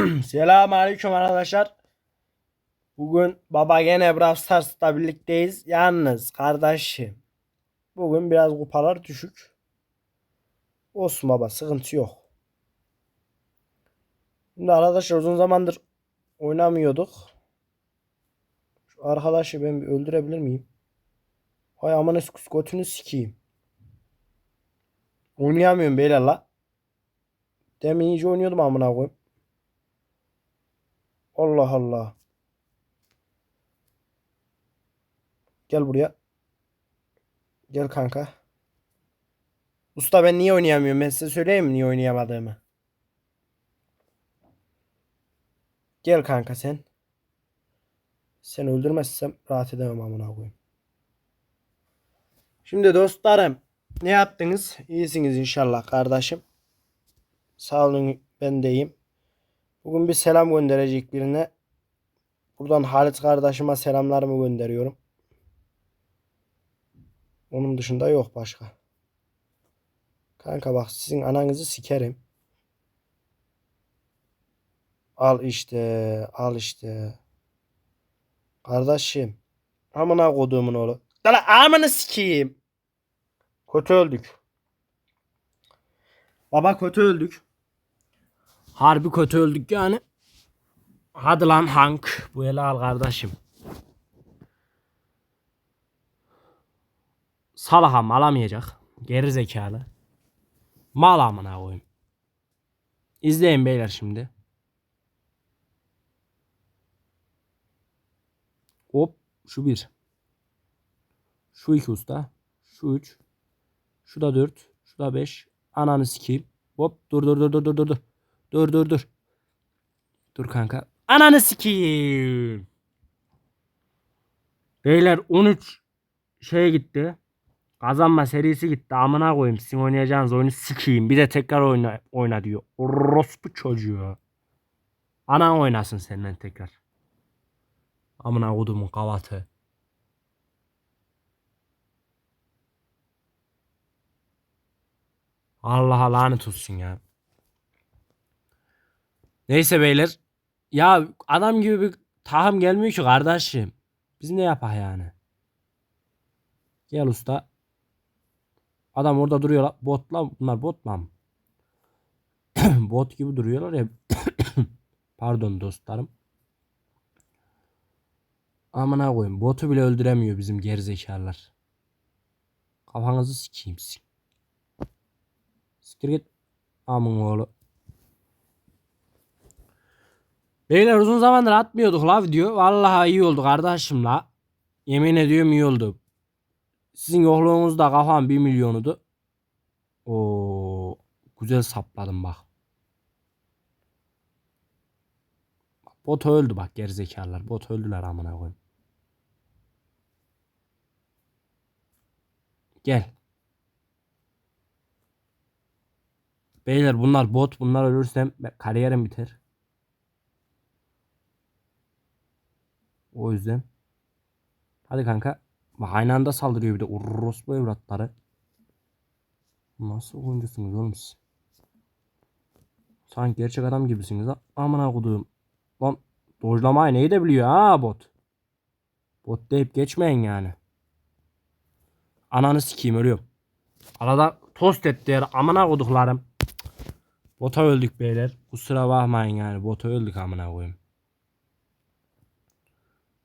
Selam aleyküm arkadaşlar. Bugün baba gene Brawl Stars'ta birlikteyiz. Yalnız kardeşim. Bugün biraz kupalar düşük. Olsun baba sıkıntı yok. Şimdi arkadaşlar uzun zamandır oynamıyorduk. Şu arkadaşı ben bir öldürebilir miyim? Hay aman götünü sikeyim. Oynayamıyorum beyler la. Demin iyice oynuyordum amına koyayım. Allah Allah. Gel buraya. Gel kanka. Usta ben niye oynayamıyorum? Ben size söyleyeyim mi niye oynayamadığımı? Gel kanka sen. Sen öldürmezsem rahat edemem amına koyayım. Şimdi dostlarım ne yaptınız? İyisiniz inşallah kardeşim. Sağ olun ben de iyiyim. Bugün bir selam gönderecek birine. Buradan Halit kardeşime selamlarımı gönderiyorum. Onun dışında yok başka. Kanka bak sizin ananızı sikerim. Al işte, al işte. Kardeşim. Amına koduğumun oğlu. Dala amını sikeyim. Kötü öldük. Baba kötü öldük. Harbi kötü öldük yani. Hadi lan Hank. Bu ele al kardeşim. Salaham alamayacak. Geri zekalı. Mal amına koyayım. İzleyin beyler şimdi. Hop şu bir. Şu iki usta. Şu üç. Şu da dört. Şu da beş. Ananı sikeyim. Hop dur dur dur dur dur dur. Dur. Dur dur dur. Kanka. Ananı sikeyim. Beyler 13 şeye gitti. Kazanma serisi gitti. Amına koyayım. Sizin oynayacağınız oyunu sikeyim. Bir de tekrar oyna, oyna diyor. Orospu çocuğu. Anan oynasın senden tekrar. Amına kodumun kavatı. Allah'a lanet olsun ya. Neyse beyler. Ya adam gibi bir tahım gelmiyor ki kardeşim. Biz ne yapak yani? Gel usta. Adam orada duruyor. la- Botla bunlar bot mu? bot gibi duruyorlar ya. Pardon dostlarım. Amına koyayım. Botu bile öldüremiyor bizim gerizekalılar. Kafanızı sikeyim. Siktir git. Amın oğlu. Beyler uzun zamandır atmıyorduk la video. Vallahi iyi oldu kardeşim la. Yemin ediyorum iyi oldu. Sizin yokluğunuzda kafam 1 milyonudu. O güzel sapladım bak. Bot öldü bak gerizekalılar. Bot öldüler amına koyayım. Gel. Beyler bunlar bot. Bunlar ölürsem kariyerim biter. O yüzden. Hadi kanka. Aynı anda saldırıyor bir de. Orospu evlatları. Nasıl oyuncusunuz oğlum siz? Sanki gerçek adam gibisiniz ha. Amına koduğum. Lan dojlamayı neyi de biliyor ha bot. Bot deyip geçmeyin yani. Ananı sikeyim ölüyorum. Arada tost etti yer. Amına koduklarım. Bota öldük beyler. Kusura bakmayın yani. Bota öldük amına koyayım.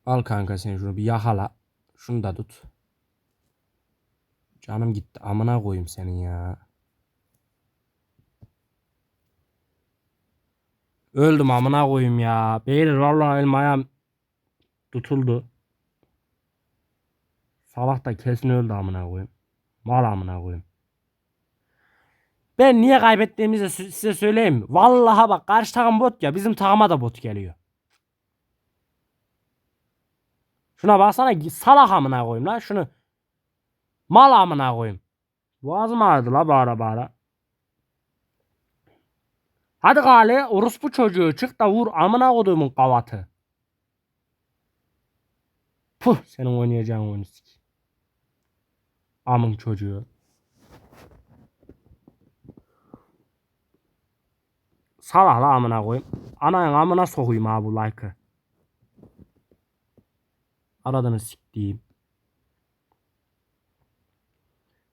Al kanka sen şunu bir yakala. Şunu da tut. Canım gitti. Amına koyayım senin ya. Öldüm amına koyayım ya. Beyler vallahi elim ayağım tutuldu. Sabah da kesin öldü amına koyayım. Mal amına koyayım. Ben niye kaybettiğimizi size söyleyeyim mi? Vallahi bak karşı takım bot ya bizim takıma da bot geliyor. Şuna baksana salak amına koyayım lan şunu. Mal amına koyayım. Boğazım ağrıdı la bağıra bağıra. Hadi gale orospu çocuğu çık da vur amına koduğumun kavatı. Puh senin oynayacağın oyunu sik. Amın çocuğu. Salah la amına koyayım. Ananın amına sokayım ha bu like'ı. Aradığını siktiğim.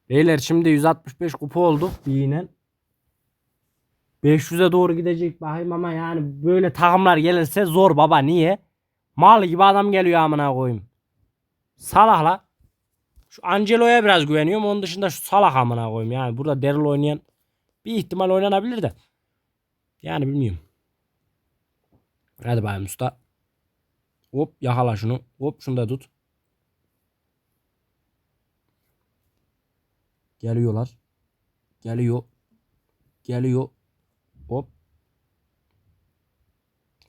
Beyler şimdi 165 kupa olduk yine. 500'e doğru gidecek bakayım ama yani böyle takımlar gelirse zor baba niye? Mal gibi adam geliyor amına koyayım. Salah la. Şu Angelo'ya biraz güveniyorum. Onun dışında şu Salah amına koyayım. Yani burada Daryl oynayan bir ihtimal oynanabilir de. Yani bilmiyorum. Hadi bayım usta. Hop yakala şunu. Hop şunu da tut. Geliyorlar. Geliyor. Geliyor. Hop.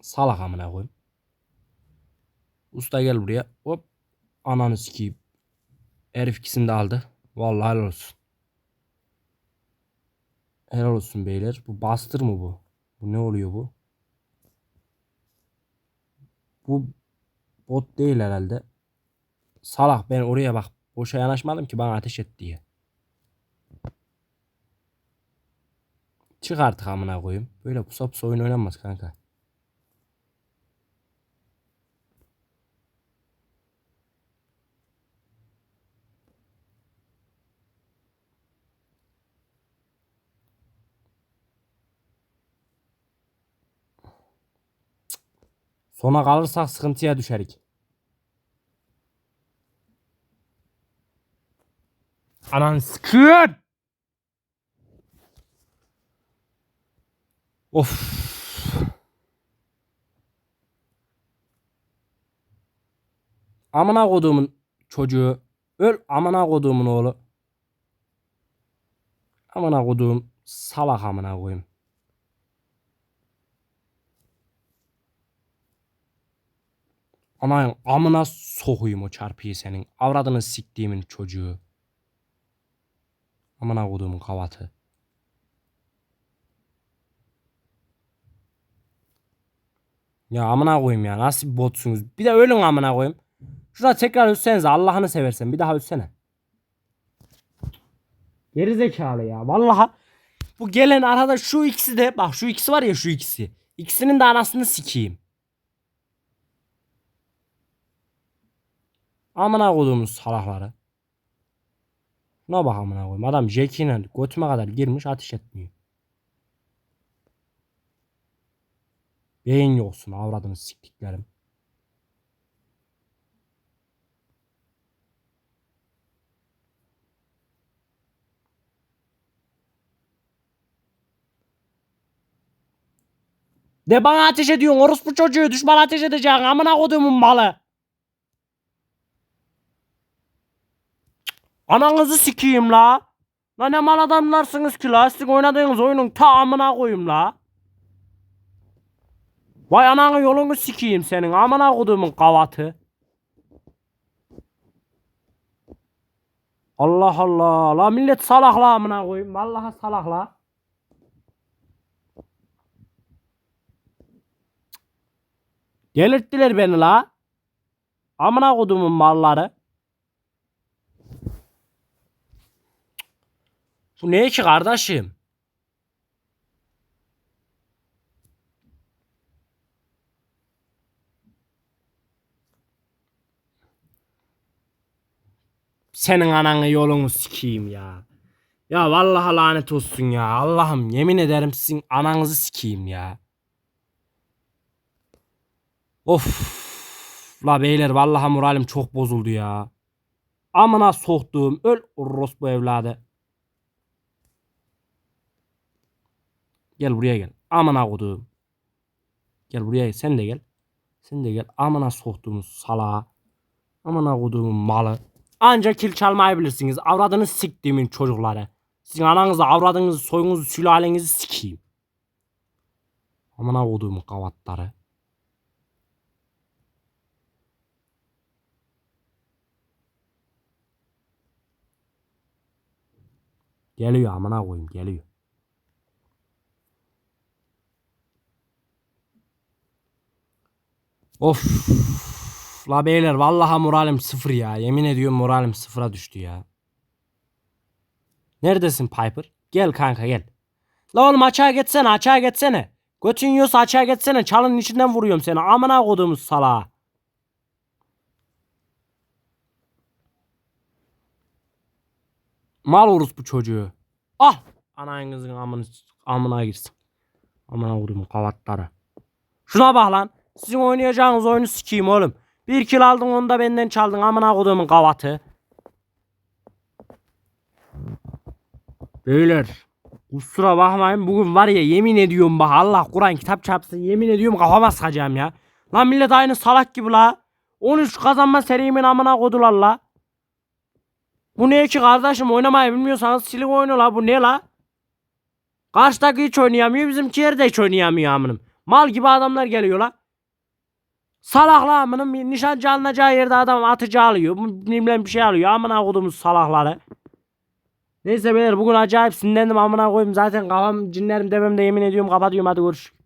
Salak amına koyayım. Usta gel buraya. Hop. Ananı sikeyim. Herif ikisini de aldı. Vallahi helal olsun. Helal olsun beyler. Bu bastır mı bu? Bu ne oluyor bu? Bu bot değil herhalde. Salak ben oraya bak. Boşa yanaşmadım ki bana ateş et diye. Çık artık amına koyayım. Böyle pusa pusa oyun oynanmaz kanka. Sona kalırsak sıkıntıya düşerik. Anan sıkın. Of. Amına koduğumun çocuğu. Öl amına koduğumun oğlu. Amına koduğum salak amına koyayım. Anayın amına sokuyum o çarpıyı senin. Avradını siktiğimin çocuğu. Amına koduğumun kavatı. Ya amına koyayım ya. Nasıl bir botsunuz? Bir de ölün amına koyayım. Şurada tekrar ölsenize Allah'ını seversen. Bir daha ölsene. Geri zekalı ya. Vallahi bu gelen arada şu ikisi de bak şu ikisi var ya şu ikisi. İkisinin de anasını sikeyim. Amına koyduğumuz salakları. Şuna bak amına koyayım. Adam Jack'ine götüme kadar girmiş ateş etmiyor. Beyin yoksun avradını siktiklerim. De bana ateş ediyorsun orospu çocuğu düşman ateş edeceksin amına koduğumun malı. Ananızı sikeyim la. La ne mal adamlarsınız ki la. Sizin oynadığınız oyunun ta amına koyayım la. Vay ananı yolunu sikeyim senin amına koduğumun kavatı. Allah Allah. La millet salak la amına koyayım. Vallahi salak la. Delirttiler beni la. Amına koduğumun malları. Bu ne ki kardeşim? Senin ananı yolunu sikeyim ya. Ya vallahi lanet olsun ya. Allah'ım yemin ederim sizin ananızı sikeyim ya. Of. La beyler vallahi moralim çok bozuldu ya. Amına soktuğum öl orospu evladı. Gel buraya gel. Amına koduğum. Gel buraya gel. Sen de gel. Sen de gel. Amına soktuğumuz salağa. Amına koduğumun malı. Anca kil çalmayı bilirsiniz. Avradını siktiğimin çocukları. Sizin ananızı, avradınızı, soyunuzu, sülalenizi sikeyim. Amına koduğumun kavatları. Geliyor amına koyayım geliyor. Of. La beyler vallahi moralim sıfır ya. Yemin ediyorum moralim sıfıra düştü ya. Neredesin Piper? Gel kanka gel. La oğlum açığa geçsene açığa geçsene. Götün yiyorsa açığa geçsene. Çalının içinden vuruyorum seni. Amına koduğumuz salağa. Mal orus bu çocuğu. Ah! Ananızın amını, amına girsin. Amına koduğumun kavatları. Şuna bak lan. Sizin oynayacağınız oyunu sikeyim oğlum. Bir kill aldın onu da benden çaldın. Amına koduğumun kavatı. Beyler. Kusura bakmayın bugün var ya yemin ediyorum bak Allah Kur'an kitap çarpsın yemin ediyorum kafama sıkacağım ya. Lan millet aynı salak gibi la. 13 kazanma serimin amına kodular la. Bu ne ki kardeşim oynamayı bilmiyorsanız silin oyunu la bu ne la? Karşıdaki hiç oynayamıyor bizimkiler de hiç oynayamıyor amınım. Mal gibi adamlar geliyor la. Salak la amınım nişancı alınacağı yerde adam atıcı alıyor. Bilmem bir şey alıyor amına kodumuz salakları. Neyse beyler bugün acayip sinirlendim amına koyayım. Zaten kafam cinlerim demem de yemin ediyorum kapatıyorum hadi görüşürüz.